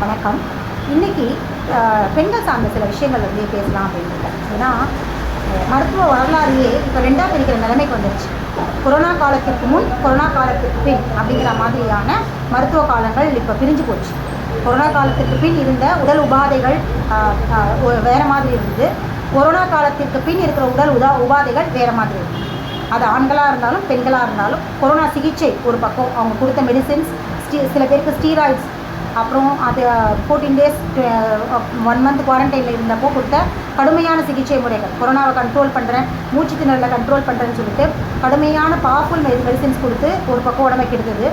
வணக்கம். இன்னைக்கு பெண்கள் சார்ந்த சில விஷயங்கள் வந்து பேசலாம் அப்படின்னு ஏன்னா மருத்துவ வரலாறுலேயே இப்போ ரெண்டாக பிரிக்கிற நிலைமைக்கு வந்துருச்சு. கொரோனா காலத்திற்கு முன் கொரோனா காலத்திற்கு பின் அப்படிங்கிற மாதிரியான மருத்துவ காலங்கள் இப்போ பிரிஞ்சு போச்சு. கொரோனா காலத்திற்கு பின் இருந்த உடல் உபாதைகள் வேறு மாதிரி இருந்தது கொரோனா காலத்திற்கு பின் இருக்கிற உடல் உதா உபாதைகள் வேறு மாதிரி இருக்குது அது ஆண்களாக இருந்தாலும் பெண்களாக இருந்தாலும் கொரோனா சிகிச்சை ஒரு பக்கம். அவங்க கொடுத்த மெடிசின்ஸ் ஸ்டீ சில பேருக்கு ஸ்டீராய்ட்ஸ் அப்புறம் அது ஃபோர்டீன் டேஸ் ஒன் மந்த் குவாரண்டைனில் இருந்தப்போ கொடுத்த கடுமையான சிகிச்சை முறைகள். கொரோனாவை கண்ட்ரோல் பண்ணுறேன் மூச்சு திணறலை கண்ட்ரோல் பண்ணுறேன்னு சொல்லிட்டு கடுமையான பவர்ஃபுல் மெடிசின்ஸ் கொடுத்து ஒரு பக்கம் உடம்பை கெடுத்தது.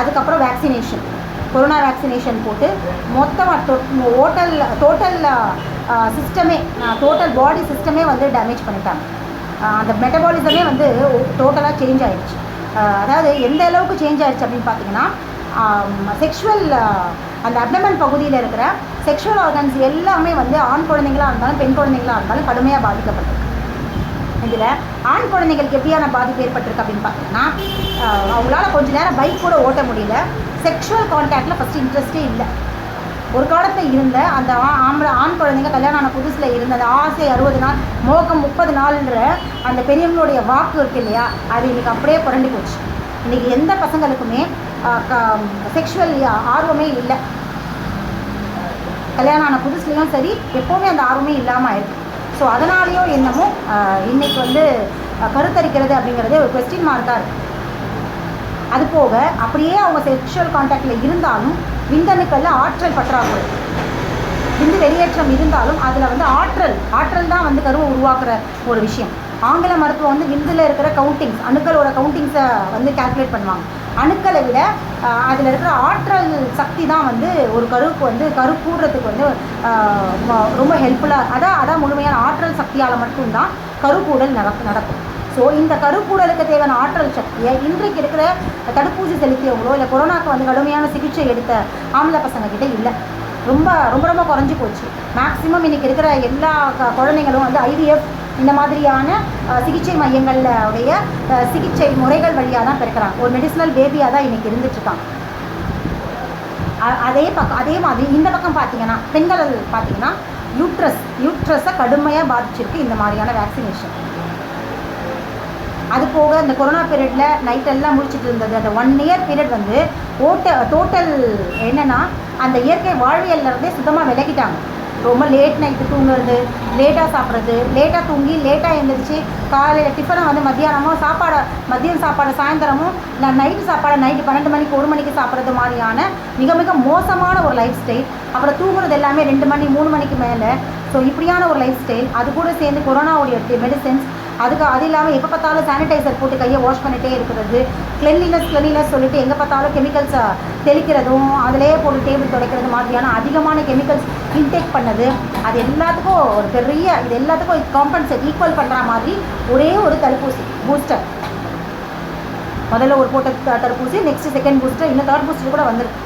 அதுக்கப்புறம் வேக்சினேஷன் கொரோனா வேக்சினேஷன் போட்டு மொத்தமாக ஹோட்டல் டோட்டல் சிஸ்டமே டோட்டல் பாடி சிஸ்டமே வந்து டேமேஜ் பண்ணிட்டாங்க. அந்த மெட்டபாலிசமே வந்து டோட்டலாக சேஞ்ச் ஆகிடுச்சு அதாவது எந்த அளவுக்கு சேஞ்ச் ஆகிடுச்சு அப்படின்னு பார்த்தீங்கன்னா செக்ஷுவல் அந்த அப்டமன் பகுதியில் இருக்கிற செக்ஷுவல் ஆர்கன்ஸ் எல்லாமே வந்து ஆண் குழந்தைங்களாக இருந்தாலும் பெண் குழந்தைங்களா இருந்தாலும் கடுமையாக பாதிக்கப்பட்டிருக்கு. இதில் ஆண் குழந்தைங்களுக்கு எப்படியான பாதிப்பு ஏற்பட்டிருக்கு அப்படின்னு பார்த்தீங்கன்னா அவங்களால கொஞ்ச நேரம் பைக் கூட ஓட்ட முடியல. செக்ஷுவல் கான்டாக்டில் ஃபஸ்ட்டு இன்ட்ரெஸ்ட்டே இல்லை. ஒரு காலத்தில் இருந்த அந்த ஆம்பளை ஆண் குழந்தைங்க கல்யாணம் ஆன புதுசில் இருந்த அந்த ஆசை அறுபது நாள் மோகம் முப்பது நாள்ன்ற அந்த பெரியவங்களுடைய வாக்கு இருக்கு இல்லையா? அது இன்றைக்கி அப்படியே புரண்டு போச்சு. இன்னைக்கு எந்த பசங்களுக்குமே செக்ஷுவல் ஆர்வமே இல்லை. கல்யாணம் ஆன புதுசுலேயும் சரி எப்போவுமே அந்த ஆர்வமே இல்லாமல் ஆயிருக்கு ஸோ அதனாலேயோ என்னமோ இன்னைக்கு வந்து கருத்தரிக்கிறது அப்படிங்கிறது ஒரு கொஸ்டின் மார்க்காக இருக்குது அது போக அப்படியே அவங்க செக்ஷுவல் கான்டாக்டில் இருந்தாலும் விந்தணுக்களில் ஆற்றல் பற்றாக்குறை. விந்து வெளியேற்றம் இருந்தாலும் அதில் வந்து ஆற்றல் ஆற்றல் தான் வந்து கருவை உருவாக்குற ஒரு விஷயம். ஆங்கில மருத்துவம் வந்து விந்தில் இருக்கிற கவுண்டிங்ஸ் அணுக்களோட கவுண்டிங்ஸை வந்து கால்குலேட் பண்ணுவாங்க. அணுக்களை விட அதில் இருக்கிற ஆற்றல் சக்தி தான் வந்து ஒரு கருவுக்கு வந்து கரு கூடுறதுக்கு வந்து ம- ரொம்ப ஹெல்ப்ஃபுல்லாக அதான் அதான் முழுமையான ஆற்றல் சக்தியால் மட்டும்தான் கருக்கூடல் நடக்கும் நடக்கும். ஸோ இந்த கருக்கூடலுக்கு தேவையான ஆற்றல் சக்தியை இன்றைக்கு இருக்கிற தடுப்பூசி செலுத்தியவங்களோ இல்லை கொரோனாக்கு வந்து கடுமையான சிகிச்சை எடுத்த ஆம்பளை பசங்க கிட்ட இல்லை. ரொம்ப ரொம்ப ரொம்ப குறைஞ்சி போச்சு. மேக்ஸிமம் இன்றைக்கி இருக்கிற எல்லா க- குழந்தைங்களும் வந்து ஐவிஎஃப் இந்த மாதிரியான சிகிச்சை மையங்களில் உடைய சிகிச்சை முறைகள் வழியாக தான் பிறக்கிறாங்க. ஒரு மெடிசினல் பேபியாக தான் இன்றைக்கி இருந்துட்டுருக்காங்க. அதே பக்கம் அதே மாதிரி இந்த பக்கம் பார்த்தீங்கன்னா பெண்கள் பார்த்தீங்கன்னா யூட்ரஸ் யூட்ரஸை கடுமையாக பாதிச்சிருக்கு இந்த மாதிரியான வேக்சினேஷன் அது போக இந்த கொரோனா பீரியடில் நைட்டெல்லாம் முடிச்சுட்டு முடிச்சிட்டு இருந்தது. அந்த ஒன் இயர் பீரியட் வந்து ஓட்ட டோட்டல் என்னென்னா அந்த இயற்கை வாழ்வியல்ல இருந்தே சுத்தமாக விலகிட்டாங்க. ரொம்ப லேட் நைட்டு தூங்குறது லேட்டாக சாப்பிட்றது லேட்டாக தூங்கி லேட்டாக எழுந்திரிச்சு காலையில் டிஃபனை வந்து மத்தியானமும் சாப்பாடை மதியம் சாப்பாடு சாயந்தரமும் இல்லை நைட்டு சாப்பாடை நைட்டு பன்னெண்டு மணிக்கு ஒரு மணிக்கு சாப்பிட்றது மாதிரியான மிக மிக மோசமான ஒரு லைஃப் ஸ்டைல் அப்புறம் தூங்குறது எல்லாமே ரெண்டு மணி மூணு மணிக்கு மேலே. ஸோ இப்படியான ஒரு லைஃப் ஸ்டைல் அது கூட சேர்ந்து கொரோனாவுடைய மெடிசன்ஸ் அதுக்கு அது இல்லாமல் எப்போ பார்த்தாலும் சானிடைசர் போட்டு கையை வாஷ் பண்ணிகிட்டே இருக்கிறது. கிளென்லினஸ் கிளென்லினஸ் சொல்லிட்டு எங்கே பார்த்தாலும் கெமிக்கல்ஸை தெளிக்கிறதும் அதிலேயே போட்டு டேபிள் துடைக்கிறது மாதிரியான அதிகமான கெமிக்கல்ஸ் இன்டேக் பண்ணது. அது எல்லாத்துக்கும் ஒரு பெரிய இது எல்லாத்துக்கும் காம்பன்சேட் ஈக்குவல் பண்ணுற மாதிரி ஒரே ஒரு தடுப்பூசி பூஸ்டர் முதல்ல ஒரு போட்ட தடுப்பூசி நெக்ஸ்ட் செகண்ட் பூஸ்டர் இன்னும் தேர்ட் பூஸ்டர் கூட வந்துருக்கு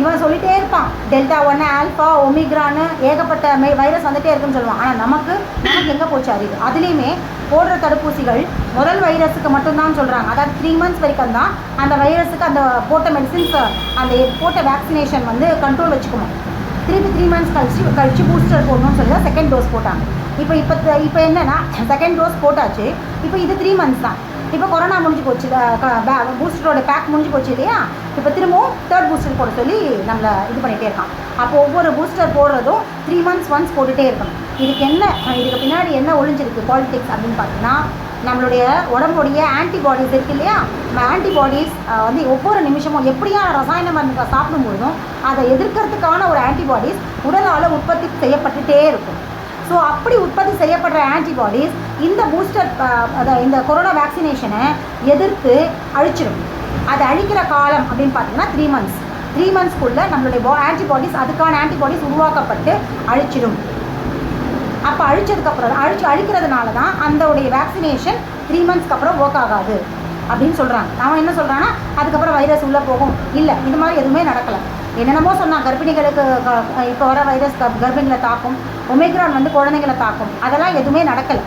இவன் சொல்லிட்டே இருப்பான். டெல்டா ஒன்று ஆல்ஃபா ஒமிக்ரான்னு ஏகப்பட்ட மே வைரஸ் வந்துகிட்டே இருக்குன்னு சொல்லுவான். ஆனால் நமக்கு நமக்கு எங்கே போச்சு அறிவு? அதுலேயுமே போடுற தடுப்பூசிகள் முதல் வைரஸுக்கு மட்டும்தான் சொல்கிறாங்க அதாவது த்ரீ மந்த்ஸ் வரைக்கும் தான் அந்த வைரஸுக்கு அந்த போட்ட மெடிசின்ஸ் அந்த போட்ட வேக்சினேஷன் வந்து கண்ட்ரோல் வச்சுக்கணும் திருப்பி த்ரீ மந்த்ஸ் கழிச்சு கழிச்சு பூஸ்டர் போடணும்னு சொல்லி தான் செகண்ட் டோஸ் போட்டாங்க. இப்போ இப்போ இப்போ என்னென்னா செகண்ட் டோஸ் போட்டாச்சு. இப்போ இது த்ரீ மந்த்ஸ் தான். இப்போ கொரோனா முடிஞ்சு போச்சு பூஸ்டரோட பேக் முடிஞ்சு போச்சு இல்லையா? இப்போ திரும்பவும் தேர்ட் பூஸ்டர் போட சொல்லி நம்மளை இது பண்ணிகிட்டே இருக்கான். அப்போ ஒவ்வொரு பூஸ்டர் போடுறதும் த்ரீ மந்த்ஸ் ஒன்ஸ் போட்டுகிட்டே இருக்கணும். இதுக்கு என்ன இதுக்கு பின்னாடி என்ன ஒழிஞ்சிருக்கு பாலிடிக்ஸ் அப்படின்னு பார்த்தீங்கன்னா நம்மளுடைய உடம்புடைய ஆன்டிபாடிஸ் இருக்கு இல்லையா? நம்ம ஆன்டிபாடிஸ் வந்து ஒவ்வொரு நிமிஷமும் எப்படியான ரசாயன மருந்து சாப்பிடும்பொழுதும் அதை எதிர்க்கிறதுக்கான ஒரு ஆன்டிபாடிஸ் உடலால் உற்பத்தி செய்யப்பட்டுட்டே இருக்கும். ஸோ அப்படி உற்பத்தி செய்யப்படுற ஆன்டிபாடிஸ் இந்த பூஸ்டர் அதை இந்த கொரோனா வேக்சினேஷனை எதிர்த்து அழிச்சிடும் அது அழிக்கிற காலம் அப்படின்னு பார்த்தீங்கன்னா த்ரீ மந்த்ஸ் த்ரீ மந்த்ஸ்க்குள்ளே நம்மளுடைய பா ஆன்டிபாடிஸ் அதுக்கான ஆன்டிபாடிஸ் உருவாக்கப்பட்டு அழிச்சிடும் அப்போ அழிச்சதுக்கப்புறம் அழிச்சு அழிக்கிறதுனால தான் அந்தோடைய வேக்சினேஷன் த்ரீ மந்த்ஸ்க்கு அப்புறம் ஒர்க் ஆகாது அப்படின்னு சொல்கிறாங்க அவன் என்ன சொல்கிறான்னா அதுக்கப்புறம் வைரஸ் உள்ளே போகும். இல்லை இது மாதிரி எதுவுமே நடக்கலை. என்னென்னமோ சொன்னால் கர்ப்பிணிகளுக்கு இப்போ வர வைரஸ் கர்ப்பிணிகளை தாக்கும். ஒமேக்ரான் வந்து குழந்தைங்களை தாக்கும். அதெல்லாம் எதுவுமே நடக்கலை.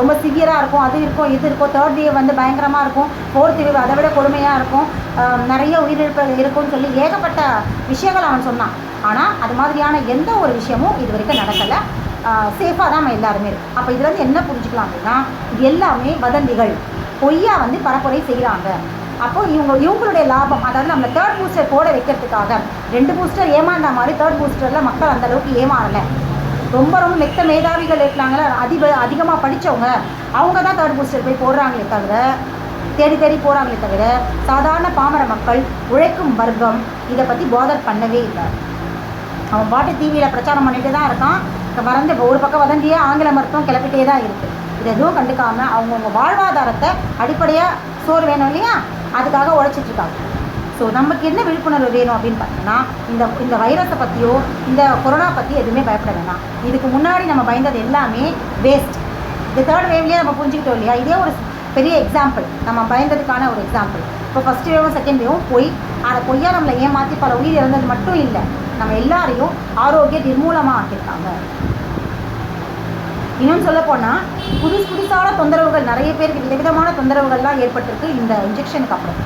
ரொம்ப சிவியராக இருக்கும். அது இருக்கும் இது இருக்கும். தேர்ட் டே வந்து பயங்கரமாக இருக்கும். ஃபோர்த் டே அதை விட கொடுமையாக இருக்கும். நிறைய உயிரிழப்புகள் இருக்கும்னு சொல்லி ஏகப்பட்ட விஷயங்கள் அவன் சொன்னான். ஆனால் அது மாதிரியான எந்த ஒரு விஷயமும் இது வரைக்கும் நடக்கலை. சேஃபாக தான் நம்ம எல்லாருமே இருக்கும் அப்போ இதுலேருந்து என்ன புரிஞ்சுக்கலாம் அப்படின்னா எல்லாமே வதந்திகள். பொய்யா வந்து பரப்புரை செய்கிறாங்க அப்போ இவங்க இவங்களுடைய லாபம் அதாவது நம்ம தேர்ட் பூஸ்டர் போட வைக்கிறதுக்காக ரெண்டு பூஸ்டர் ஏமாந்த மாதிரி தேர்ட் பூஸ்டரில் மக்கள் அந்த அளவுக்கு ஏமாறலை. ரொம்ப ரொம்ப மெத்த மேதாவிகள் இருக்காங்களே அதிக அதிகமாக படித்தவங்க அவங்க தான் தேர்ட் பூஸ்டர் போய் போடுறாங்களே தவிர தேடி தேடி போகிறாங்களே தவிர சாதாரண பாமர மக்கள் உழைக்கும் வர்க்கம் இதை பற்றி போதர் பண்ணவே இல்லை. அவன் பாட்டு டிவியில் பிரச்சாரம் பண்ணிட்டு தான் இருக்கான். இப்போ மறந்து இப்போ ஒரு பக்கம் வதந்தியே ஆங்கில மருத்துவம் கிளப்பிட்டே தான் இருக்குது இது எதுவும் கண்டுக்காமல் அவங்கவுங்க வாழ்வாதாரத்தை அடிப்படையாக சோறு வேணும் இல்லையா? அதுக்காக உழைச்சிட்ருக்காங்க. ஸோ நமக்கு என்ன விழிப்புணர்வு வேணும் அப்படின்னு பார்த்தீங்கன்னா இந்த இந்த வைரஸை பற்றியோ இந்த கொரோனா பற்றி எதுவுமே பயப்பட வேணாம். இதுக்கு முன்னாடி நம்ம பயந்தது எல்லாமே வேஸ்ட் இந்த தேர்ட் வேவ்லேயே நம்ம புரிஞ்சுக்கிட்டோம் இல்லையா? இதே ஒரு பெரிய எக்ஸாம்பிள் நம்ம பயந்ததுக்கான ஒரு எக்ஸாம்பிள் இப்போ ஃபஸ்ட் வேவும் செகண்ட் வேவும் போய் அதை பொய்யா நம்மளை ஏமாற்றி பல உயிர் இறந்தது மட்டும் இல்லை நம்ம எல்லாரையும் ஆரோக்கிய நிர்மூலமாக ஆக்கியிருக்காங்க. இன்னும் சொல்ல போனால் புதுசு புதுசான தொந்தரவுகள் நிறைய பேருக்கு விதவிதமான தொந்தரவுகள்லாம் ஏற்பட்டிருக்கு இந்த இன்ஜெக்ஷனுக்கு அப்புறம்.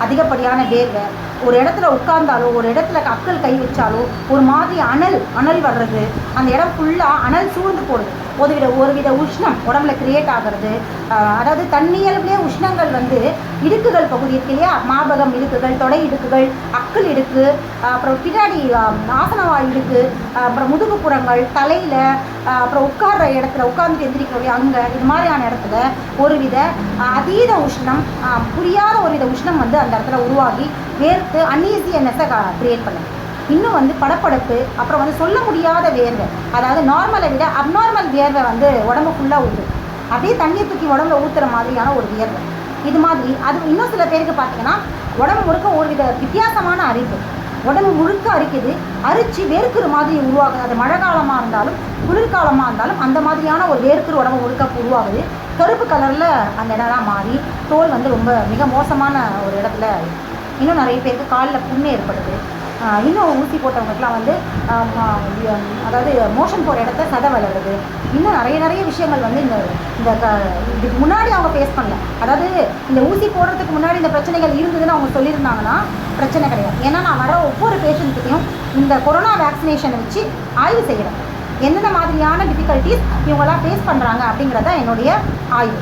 அதிகப்படியான வேர்வை ஒரு இடத்துல உட்கார்ந்தாலோ ஒரு இடத்துல அக்கல் கை வச்சாலோ ஒரு மாதிரி அனல் அனல் வர்றது அந்த இடம் ஃபுல்லாக அனல் சூழ்ந்து போடுது ஒருவித ஒருவித உஷ்ணம் உடம்புல கிரியேட் ஆகிறது. அதாவது தன்னியல்புலேயே உஷ்ணங்கள் வந்து இடுக்குகள் பகுதி இருக்கு இல்லையா? மாபகம் இடுக்குகள் தொடை இடுக்குகள் அக்கல் இடுக்கு அப்புறம் பின்னாடி ஆஹ் ஆசனவாய் இடுக்கு அப்புறம் முதுகுப்புறங்கள் தலையில் அப்புறம் உட்கார்ற இடத்துல உட்கார்ந்து எந்திரிக்கிறோம் அங்கே இது மாதிரியான இடத்துல ஒருவித அதீத உஷ்ணம் புரியாத ஒருவித உஷ்ணம் வந்து அந்த இடத்துல உருவாகி வேர்த்து அன்ஈசியனஸை கிரியேட் பண்ணுது. இன்னும் வந்து படப்படப்பு அப்புறம் வந்து சொல்ல முடியாத வேர்வை. அதாவது நார்மலை விட அப்நார்மல் வேர்வை வந்து உடம்பு ஃபுல்லாக ஊற்றுது அப்படியே தண்ணியை தூக்கி உடம்புல ஊற்றுற மாதிரியான ஒரு வியர்வை இது மாதிரி அது இன்னும் சில பேருக்கு பார்த்தீங்கன்னா உடம்பு முழுக்க ஒரு வித வித்தியாசமான அரிப்பு. உடம்பு முழுக்க அரிக்குது அரிச்சு வேர்க்குற மாதிரி உருவாகுது. அது மழை காலமாக இருந்தாலும் குளிர்காலமாக இருந்தாலும் அந்த மாதிரியான ஒரு வேர்க்குற உடம்பு முழுக்க உருவாகுது. கருப்பு கலரில் அந்த இடம்லாம் மாறி தோல் வந்து ரொம்ப மிக மோசமான ஒரு இடத்துல இன்னும் நிறைய பேருக்கு காலில் புண்ணு ஏற்படுது. இன்னும் ஊசி போட்டவங்களுக்குலாம் வந்து அதாவது மோஷன் போகிற இடத்த சதை வளருது. இன்னும் நிறைய நிறைய விஷயங்கள் வந்து இந்த இந்த க இதுக்கு முன்னாடி அவங்க ஃபேஸ் பண்ணல. அதாவது இந்த ஊசி போடுறதுக்கு முன்னாடி இந்த பிரச்சனைகள் இருந்ததுன்னு அவங்க சொல்லியிருந்தாங்கன்னா பிரச்சனை கிடையாது. ஏன்னா நான் வர ஒவ்வொரு பேஷண்ட்டுக்கையும் இந்த கொரோனா வேக்சினேஷனை வச்சு ஆய்வு செய்கிறேன் எந்தெந்த மாதிரியான டிஃபிகல்ட்டிஸ் இவங்களாம் ஃபேஸ் பண்ணுறாங்க அப்படிங்கிறத என்னுடைய ஆய்வு.